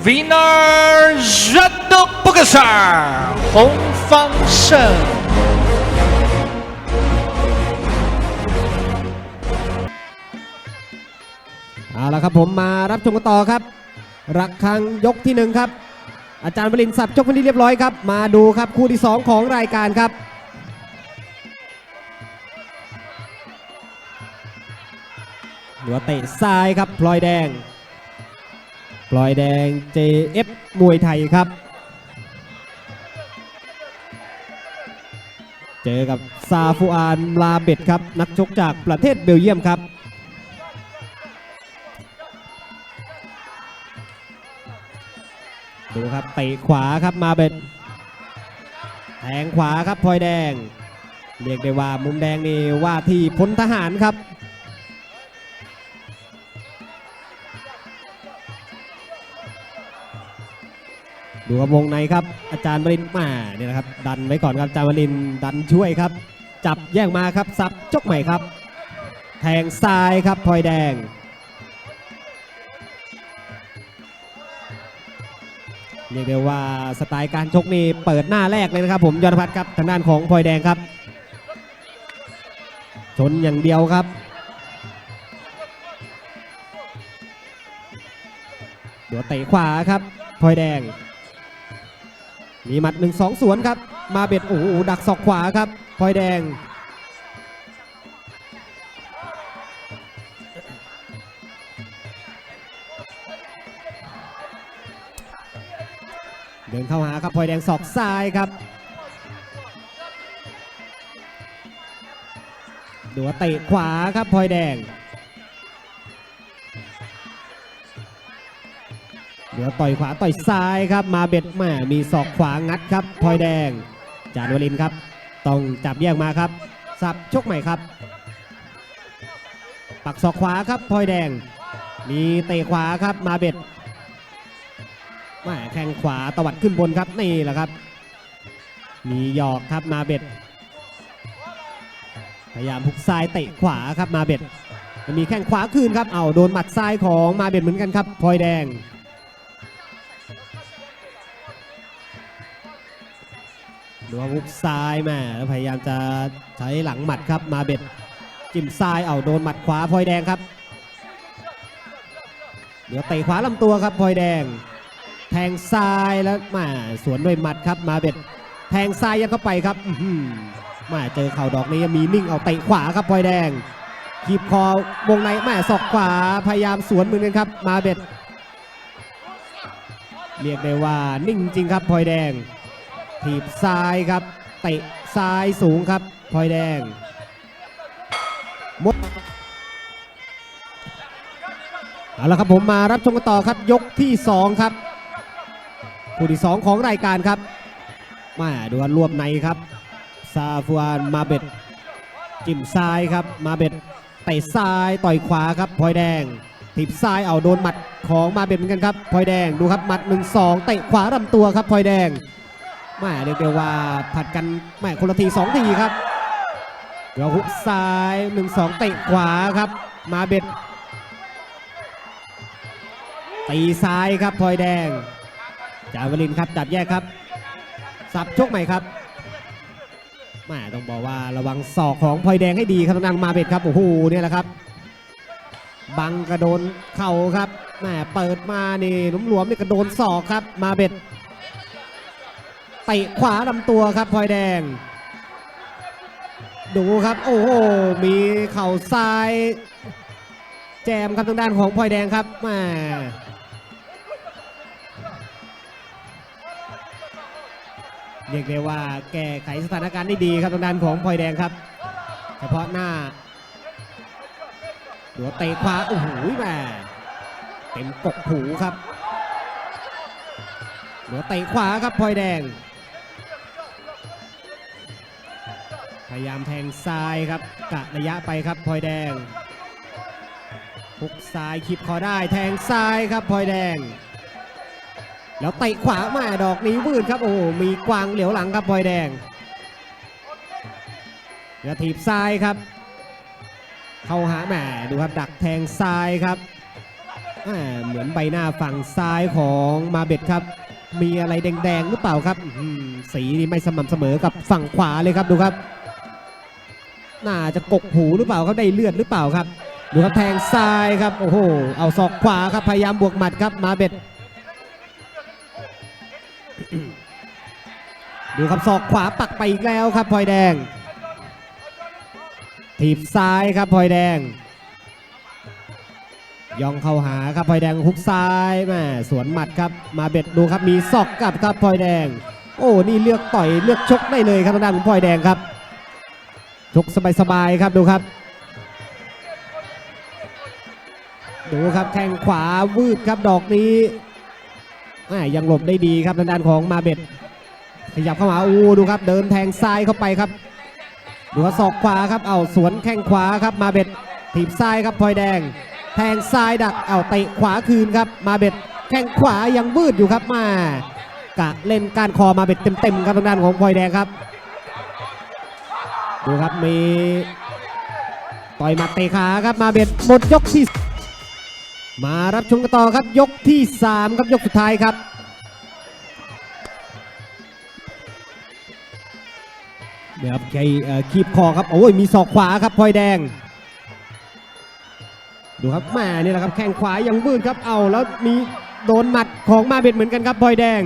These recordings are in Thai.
Winner Jadot Bukasar Hong Fang Sheng เอาละครับผมมารับชมกันต่อครับ รักครั้งยกที่หนึ่งครับ อาจารย์บรินทร์สับจกเป็นที่เรียบร้อยครับ มาดูครับคู่ที่2ของรายการครับ หัวเตะซ้ายครับพลอยแดงพ ลอยแดง JF มวยไทยครับ เจอกับซาฟูอานลาเบ็ดครับ นักชกจากประเทศเบลเยียมครับดูครับเตะขวาครับมาเบ็ดแทงขวาครับพลอยแดง เรียกได้ว่ามุมแดงนี่ว่าที่พลทหารครับ ดูครับวงในครับอาจารย์วรินมาเนี่ยนะครับ ดันไว้ก่อนครับอาจารย์วรินดันช่วยครับ จับแย่งมาครับซับจกใหม่ครับ แทงซ้ายครับพลอยแดง เรียกได้ว่าสไตล์การชกนี่เปิดหน้าแรกเลยนะครับ ผมยอดพัฒน์ครับทางด้านของพลอยแดงครับชนอย่างเดียวครับเดี๋ยวเตะขวาครับพลอยแดง มีหมัดหนึ่งสองสวนครับ มาเบ็ดโอ้โหดักศอกขวาครับพลอยแดง เดินเข้าหาครับพลอยแดงศอกซ้ายครับดูว่าเตะขวาครับพลอยแดง ดี๋ยวต่อยขวาต่อยซ้ายครับ มาเบ็ดแม่มีศอกขวางัดครับพลอยแดง จานวลินครับ ต้องจับแยกมาครับ สับชกใหม่ครับ ปักศอกขวาครับพลอยแดง มีเตะขวาครับมาเบ็ดแม่แข้งขวาตวัดขึ้นบนครับนี่แหละครับ มีหยอกครับมาเบ็ดพยายามหุกซ้ายเตะขวาครับมาเบ็ดมีแข้งขวาคืนครับ เอาโดนหมัดซ้ายของมาเบ็ดเหมือนกันครับพลอยแดง ดูว่าหุกซ้ายแม่แล้วพยายามจะใช้หลังหมัดครับมาเบ็ดจิ้มซ้ายเอาโดนหมัดขวาพลอยแดงครับเดี๋ยวเตะขวาลำตัวครับพลอยแดง แทงซ้ายแล้วมาสวนด้วยหมัดครับมาเบ็ดแทงซ้ายยัดเข้าไปครับมาเจอเข่าดอกนี้ยังมีนิ่งเอาเตะขวาครับพลอยแดงขีบคอวงในแม่ศอกขวาพยายามสวนมือกันครับ มาเบ็ดเรียกได้ว่านิ่งจริงครับพลอยแดง ถีบซ้ายครับเตะซ้ายสูงครับพลอยแดงหมดเอาละครับผมมารับชมกันต่อครับยกที่ 2 ครับคู่ที่ 2 ของรายการครับมาดูกันรวบในครับซาฟวานมาเบ็ดจิ้มซ้ายครับมาเบ็ดเตะซ้ายต่อยขวาครับพลอยแดงถีบซ้ายเอาโดนหมัดของมาเบ็ดเหมือนกันครับพลอยแดงดูครับหมัด 1 2เตะขวาลำตัวครับพลอยแดง แม่เรียกได้ว่าผัดกันแม่คนละทีสองทีครับเดี๋ยวฮุกซ้าย1 2เตะขวาครับ มาเบ็ดตีซ้ายครับพลอยแดงจาวลินครับจับแยกครับสับชกใหม่ครับแม่ต้องบอกว่าระวังศอกของพลอยแดงให้ดีครับทางมาเบ็ดครับโอ้โหเนี่ยแหละครับ บังกระโดนเข่าครับแม่เปิดมานี่หลวมนี่กระโดนศอกครับมาเบ็ด เตะขวาลำตัวครับพลอยแดง ดูครับ โอ้โหมีเข่าซ้าย แจมครับทางด้านของพลอยแดงครับม่เรียกได้ว่าแก้ไขสถานการณ์ได้ดีครับทางด้านของพลอยแดงครับ เฉพาะหน้าหัวเตะขวาโอ้โหแม่เต็มกกหูครับหัวเตะขวาครับพลอยแดง พยายามแทงซ้ายครับกะระยะไปครับพลอยแดงพุกซ้ายขีบคอได้แทงซ้ายครับพลอยแดง แล้วเตะขวามาดอกนี้วืดครับโอ้โหมีกวางเหลียวหลังครับพลอยแดงแล้วถีบซ้ายครับ เข้าหาแหมดูครับดักแทงซ้ายครับเหมือนใบหน้าฝั่งซ้ายของมาเบ็ดครับ มีอะไรแดงๆหรือเปล่าครับ สีนี่ไม่สม่ำเสมอกับฝั่งขวาเลยครับดูครับ น่าจะกกหูหรือเปล่าครับได้เลือดหรือเปล่าครับดูครับแทงซ้ายครับโอ้โหเอาศอกขวาครับพยายามบวกหมัดครับมาเบ็ดดูครับศอกขวาปักไปอีกแล้วครับพลอยแดง ถีบซ้ายครับพลอยแดงย่องเข้าหาครับพลอยแดงฮุกซ้ายแม่สวนหมัดครับมาเบ็ดดูครับมีศอกกลับครับพลอยแดง โอ้นี่เลือกต่อยเลือกชกได้เลยครับทางด้านของพลอยแดงครับ ชกสบายๆครับดูครับ ดูครับแข้งขวาวืดครับดอกนี้แมยังหลบได้ดีครับทางด้านของมาเบ็ดขยับเข้ามาอู้ดูครับ เดินแทงซ้ายเข้าไปครับดูว่าศอกขวาครับเอาสวนแข้งขวาครับมาเบ็ดถีบซ้ายครับพลอยแดง แทงซ้ายดักเอาเตะขวาคืนครับ มาเบ็ดแข้งขวายังวืดอยู่ครับมากะเล่นการคอมาเบ็ดเต็มๆครับทางด้านของพลอยแดงครับ ดูครับมีต่อยหมัดเตะขาครับมาเบ็ดหมดยกที่มารับชมกันต่อครับยกที่ 3 ครับยกสุดท้ายครับเดี๋ยวครับใครเอ่อคีบคอครับโอ้ยมีศอกขวาครับพลอยแดง ดูครับแม่นี่แหละครับแข้งขวายังวืดครับเอาแล้วมีโดนหมัดของมาเบ็ดเหมือนกันครับพลอยแดง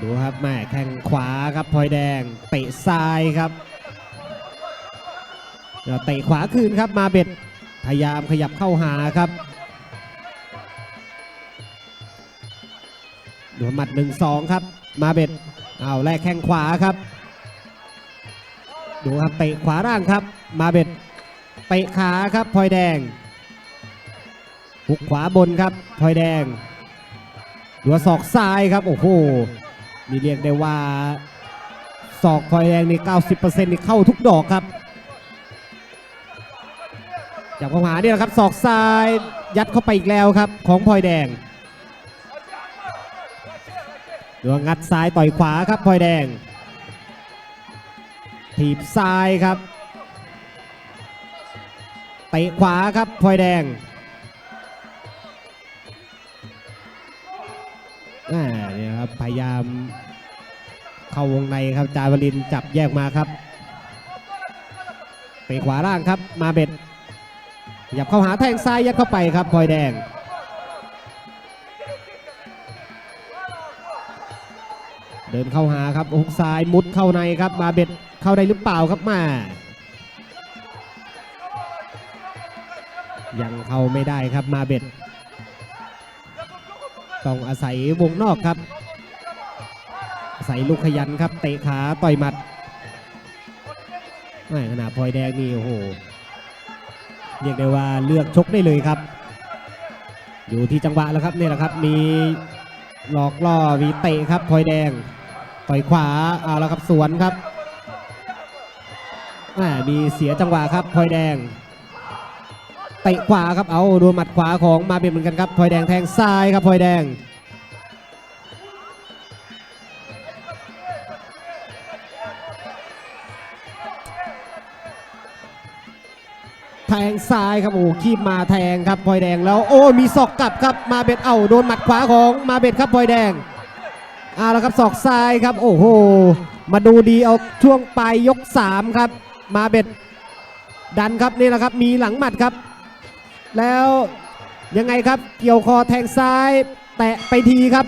ดูครับแม่แข้งขวาครับพลอยแดงเตะซ้ายครับเดี๋ยวเตะขวาคืนครับมาเบ็ดพยายามขยับเข้าหาครับดูหมัดหนึ่งสองครับ มาเบ็ดเอาแลกแข้งขวาครับ ดูครับเตะขวาร่างครับ มาเบ็ดเตะขาครับพลอยแดงหุกขวาบนครับพลอยแดงดูศอกซ้ายครับโอ้โห นี่เรียกได้ว่าศอกพลอยแดงนี่ 90%นี่เข้าทุกดอกครับ จับข้าหาเนี่ยแหละครับศอกซ้ายยัดเข้าไปอีกแล้วครับ ของพลอยแดงดูว่างัดซ้ายต่อยขวาครับพลอยแดง ถีบซ้ายครับเตะขวาครับพลอยแดงอ่า พยายาม เข้าวงในครับจาวลินจับแยกมาครับเตะขวาล่างครับมาเบ็ดขยับเข้าหาแทงซ้ายยัดเข้าไปครับพลอยแดง เดินเข้าหาครับหุกซ้ายมุดเข้าในครับมาเบ็ดเข้าได้หรือเปล่าครับมายังเข้าไม่ได้ครับมาเบ็ดต้องอาศัยวงนอกครับ ศัยลูกขยันครับ เตะขาต่อยหมัดไม่ขนาดพลอยแดงนี่โอ้โหเรียกได้ว่าเลือกชกได้เลยครับ อยู่ที่จังหวะแล้วครับนี่แหละครับ มีหลอกล่อมีเตะครับพลอยแดงต่อยขวาเอาแล้วครับสวนครับอ่ามีเสียจังหวะครับพลอยแดงเตะขวาครับเอาดูหมัดขวาของมาเบียเหมือนกันครับพลอยแดงแทงซ้ายครับพลอยแดง แทงซ้ายครับโอ้คีบมาแทงครับพลอยแดงแล้วโอ้มีศอกกลับครับมาเบ็ดเอาโดนหมัดขวาของมาเบ็ดครับพลอยแดงเอาแล้วครับศอกซ้ายครับ โอ้โหมาดูดีเอาช่วงปลายยกสามครับ มาเบ็ดดันครับนี่แหละครับมีหลังหมัดครับ แล้วยังไงครับเกี่ยวคอแทงซ้าย แตะไปทีครับ